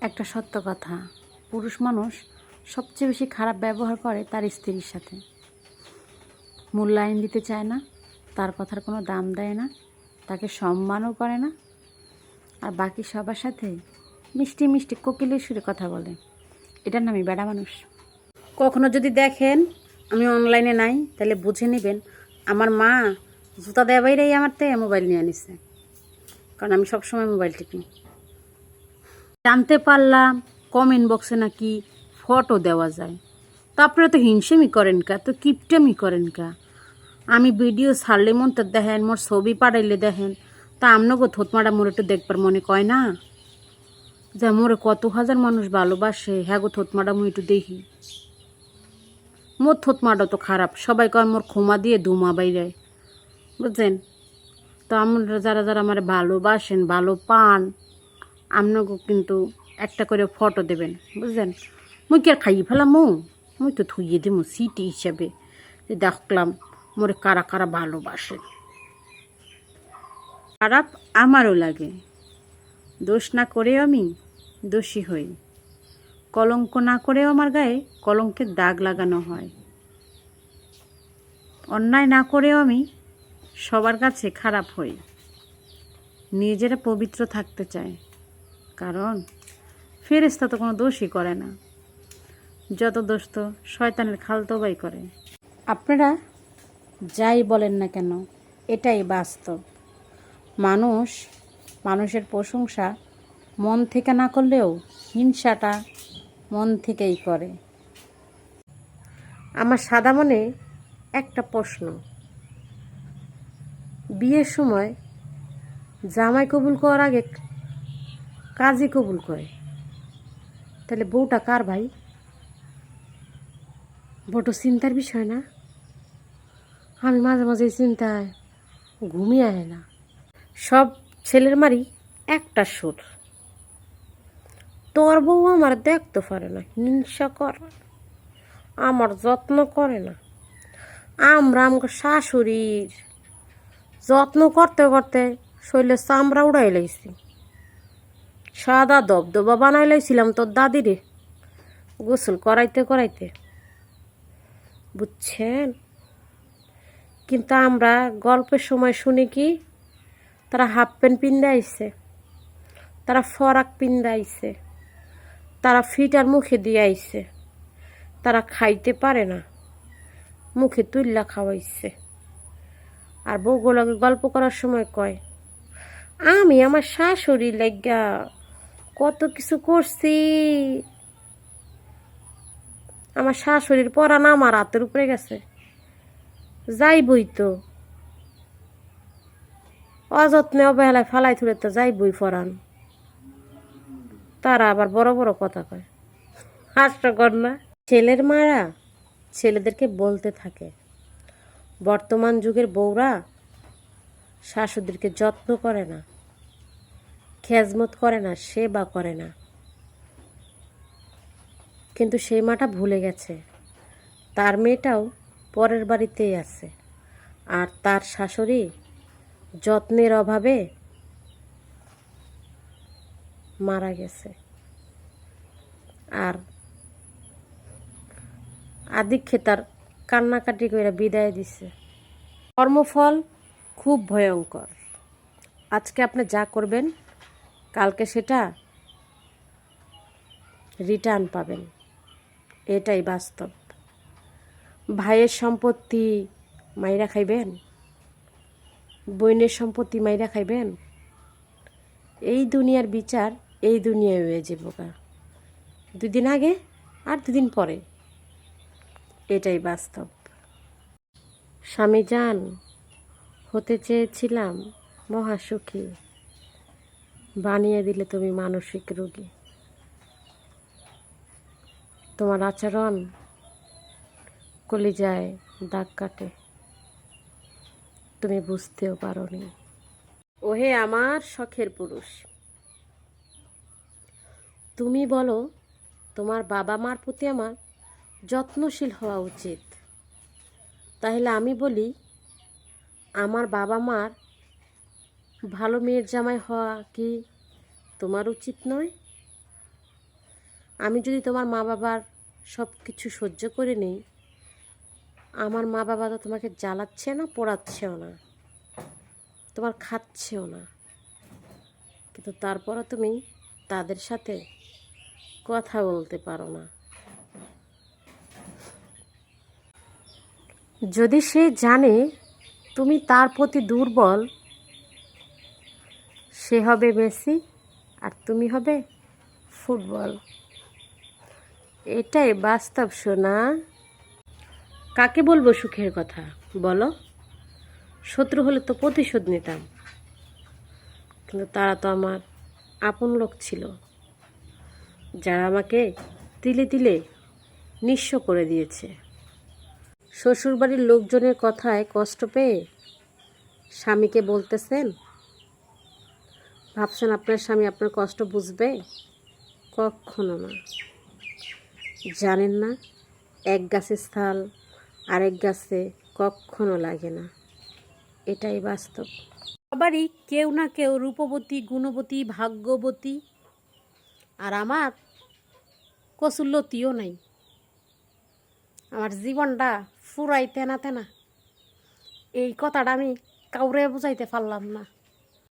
একটা সত্য কথা। পুরুষ মানুষ সবচেয়ে বেশি খারাপ ব্যবহার করে তার স্ত্রীর সাথে। মূল্যায়ন দিতে চায় না, তার কথার কোনো দাম দেয় না, তাকে সম্মানও করে না। আর বাকি সবার সাথে মিষ্টি মিষ্টি কোকিলের সুরে কথা বলে। এটার নামই বেড়া মানুষ। কখনো যদি দেখেন আমি অনলাইনে নাই, তাহলে বুঝে নেবেন আমার মা জুতা দেওয়া বাইরেই আমার থেকে মোবাইল নিয়ে নিছে। কারণ আমি সবসময় মোবাইল টিপি। জানতে পারলাম কমেন্ট বক্সে নাকি ফটো দেওয়া যায়। তা আপনারা তো হিংসেমি করেন কা, তো কিপটামি করেন কা? আমি ভিডিও ছাড়লে মন তো দেখেন, মোর ছবি পাঠাইলে দেখেন, তা আমনগো থতমাটা মোর একটু দেখবার মনে কয় না? যে মোরে কত হাজার মানুষ ভালোবাসে হ্যাঁ গো থতমাটা মুই একটু দেখি। মোর থোতমাটা তো খারাপ, সবাই কয় মোর ক্ষমা দিয়ে ধুমা বাইরে। বুঝছেন? তো আমরা যারা যারা আমার ভালোবাসেন, ভালো পান আপনাকে কিন্তু একটা করে ফটো দেবেন, বুঝলেন? মুই কি আর খাইয়ে ফেলাম? মুই তো থুইয়ে দিব সিটি হিসাবে। যে দেখলাম মোরে কারা কারা ভালোবাসে। খারাপ আমারও লাগে। দোষ না করেও আমি দোষী হই। কলঙ্ক না করেও আমার গায়ে কলঙ্কের দাগ লাগানো হয়। অন্যায় না করেও আমি সবার কাছে খারাপ হই। নিজেরা পবিত্র থাকতে চায়। কারণ ফেরেস্তা তো কোনো দোষই করে না। যত দোষ তো শয়তানের খালতোবাই করে। আপনারা যাই বলেন না কেন, এটাই বাস্তব। মানুষ, মানুষের প্রশংসা মন থেকে না করলেও হিংসাটা মন থেকেই করে। আমার সাদা মনে একটা প্রশ্ন। বিয়ের সময় জামাই কবুল করার আগে কাজী কবুল করে। তাহলে বউটা কার ভাই? বড় চিন্তার বিষয় না। আমি মাঝে মাঝে চিন্তায় ঘুমিয়ে আয় না। সব ছেলের মারি একটা সুর। তোর বউ আমার দেখতে পারে না, হিংসা করে আমার যত্ন করে না। আমরা আমাকে শাশুড়ির যত্ন করতে করতে শরীরের চামড়া উড়াই লাইছি। সাদা দবদবা বানাই লাইছিলাম তোর দাদিরে। গোসল করাইতে করাইতে। বুঝছেন? কিন্তু আমরা গল্পের সময় শুনি কি, তারা হাফ প্যান্ট পিন্দে আইছে, তারা ফরাক পিন্দে আইছে, তারা ফিটার মুখে দিয়ে আইছে, তারা খাইতে পারে না, মুখে তুল্লা খাওয়াইছে। আর বউগুলোকে গল্প করার সময় কয়, আমি আমার শাশুড়ি লাগা কত কিছু করছি। আমার শাশুড়ির পরান আমার হাতের উপরে গেছে। যাইবই তো। অযত্নে অবহেলায় ফালাই থুলে তো যাইবই পরান তারা আবার বড় বড় কথা কয়। হাস্যকর না। ছেলের মারা ছেলেদেরকে বলতে থাকে। বর্তমান যুগের বউরা শাশুড়িদেরকে যত্ন করে না। খেজমত করে না, সেবা করে না। কিন্তু সেই মাটা ভুলে গেছে। তার মেয়েটাও পরের বাড়িতেই আছে। আর তার শাশুড়ি যত্নের অভাবে মারা গেছে। আর আদিক্ষে তার কান্নাকাটি করে বিদায় দিছে। কর্মফল খুব ভয়ঙ্কর। আজকে আপনি যা করবেন কালকে সেটা রিটার্ন পাবেন। এটাই বাস্তব। ভাইয়ের সম্পত্তি মাইরা খাইবেন? বোনের সম্পত্তি মাইরা খাইবেন? এই দুনিয়ার বিচার এই দুনিয়ায় হয়ে যাব গা। দুদিন আগে আর দুদিন পরে। এটাই বাস্তব। স্বামী যান, হতে চেয়েছিলাম মহাসুখী বানিয়ে দিলে তুমি মানসিক রোগী। তোমার আচরণ কলিজায় দাগ কাটে। তুমি বুঝতেও পারোনি। ওহে আমার শখের পুরুষ, তুমি বলো, তোমার বাবা মার প্রতি আমার যত্নশীল হওয়া উচিত। তাহলে আমি বলি, আমার বাবা মার ভালো মেয়ের জামাই হওয়া কি তোমার উচিত নয়? আমি যদি তোমার মা বাবার সব কিছু সহ্য করে নেই, আমার মা বাবা তো তোমাকে জ্বালাচ্ছে না, পোড়াচ্ছেও না, তোমার খাচ্ছেও না। কিন্তু তারপরও তুমি তাদের সাথে কথা বলতে পারো না। যদি সে জানে তুমি তার প্রতি দুর্বল সে হবে মেসি আর তুমি হবে ফুটবল। এটাই বাস্তব শোনা কাকে বলব সুখের কথা? বলো। শত্রু হলে তো প্রতিশোধ নিতাম। কিন্তু তারা তো আমার আপন লোক ছিল। যারা আমাকে তিলে তিলে নিঃস্ব করে দিয়েছে। শ্বশুরবাড়ির লোকজনের কথায় কষ্ট পেয়ে স্বামীকে বলতেছেন ভাবছেন আপনার স্বামী আপনার কষ্ট বুঝবে? কখনো না। জানেন না, এক গাছের স্থাল, আরেক গাছে কখনো লাগে না। এটাই বাস্তব। সবারই কেউ না কেউ রূপবতী, গুণবতী, ভাগ্যবতী। আর আমার কচুল্লতিও নাই। আমার জীবনটা ফুরাই তেনা তেনা। এই কথাটা আমি কাউরে বুঝাইতে পারলাম না।